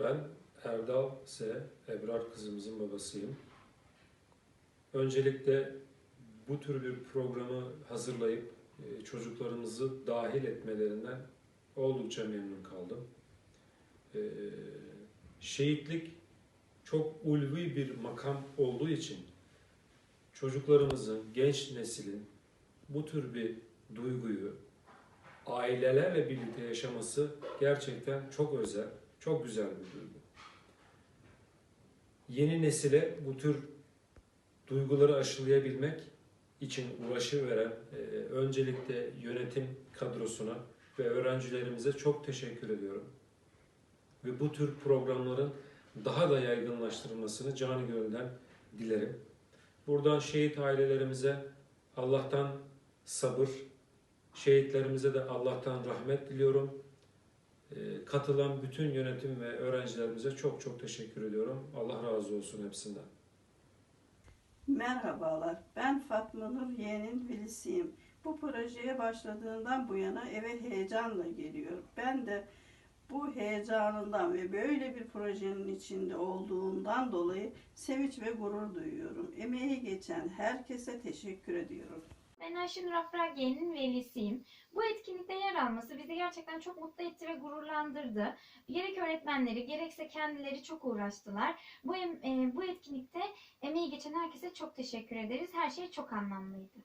Ben Erdal S. Ebrar kızımızın babasıyım. Öncelikle bu tür bir programı hazırlayıp e, çocuklarımızı dahil etmelerinden oldukça memnun kaldım. E, Şehitlik çok ulvi bir makam olduğu için çocuklarımızın, genç neslin bu tür bir duyguyu ailelerle birlikte yaşaması gerçekten çok özel, çok güzel bir duygu. Yeni nesile bu tür duyguları aşılayabilmek için uğraşı veren e, öncelikle yönetim kadrosuna ve öğrencilerimize çok teşekkür ediyorum. Ve bu tür programların daha da yaygınlaştırılmasını canı gönülden dilerim. Buradan şehit ailelerimize Allah'tan sabır, şehitlerimize de Allah'tan rahmet diliyorum. Ee, Katılan bütün yönetim ve öğrencilerimize çok çok teşekkür ediyorum. Allah razı olsun hepsinden. Merhabalar, ben Fatma Nur Yeğen'in velisiyim. Bu projeye başladığından bu yana eve heyecanla geliyorum. Ben de bu heyecanından ve böyle bir projenin içinde olduğundan dolayı sevinç ve gurur duyuyorum. Emeği geçen herkese teşekkür ediyorum. Ben Ayşenur Afragiye'nin velisiyim. Yer alması bizi gerçekten çok mutlu etti ve gururlandırdı. Gerek öğretmenleri gerekse kendileri çok uğraştılar. Bu, e, bu etkinlikte emeği geçen herkese çok teşekkür ederiz. Her şey çok anlamlıydı.